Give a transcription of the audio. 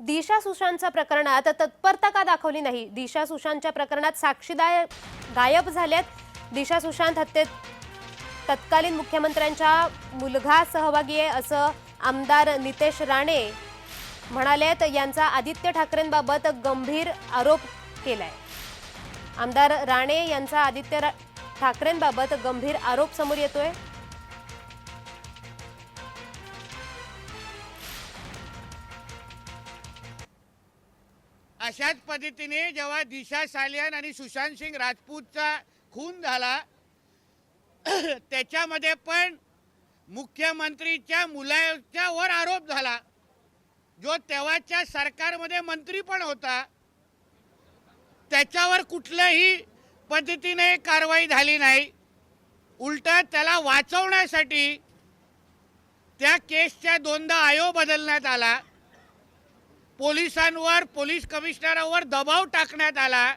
दिशा सुशांतच्या प्रकरणात तत्परता का दाखवली नाही? दिशा सुशांतच्या प्रकरणात साक्षीदार गायब झाल्यात. दिशा सुशांत हत्येत तत्कालीन मुख्यमंत्र्यांच्या मुलगा सहभागी आहे असं आमदार नितेश राणे म्हणालेत. यांचा आदित्य ठाकरेंबाबत गंभीर आरोप केलाय. आमदार राणे यांचा आदित्य रा- ठाकरेंबाबत गंभीर आरोप समोर येतोय. अशाच पद्धतीने जेव्हा दिशा सालियान आणि सुशांत सिंग राजपूतचा खून झाला त्याच्यामध्ये पण मुख्यमंत्रीच्या मुलाच्या वर आरोप झाला जो तेव्हाच्या सरकारमध्ये मंत्री पण होता. त्याच्यावर कुठल्याही पद्धतीने कारवाई झाली नाही. उलट त्याला वाचवण्यासाठी त्या केसच्या दोनदा आयोग बदलण्यात आला. पोलिसांवर पोलीस कमिशनरवर दबाव टाकण्यात आला.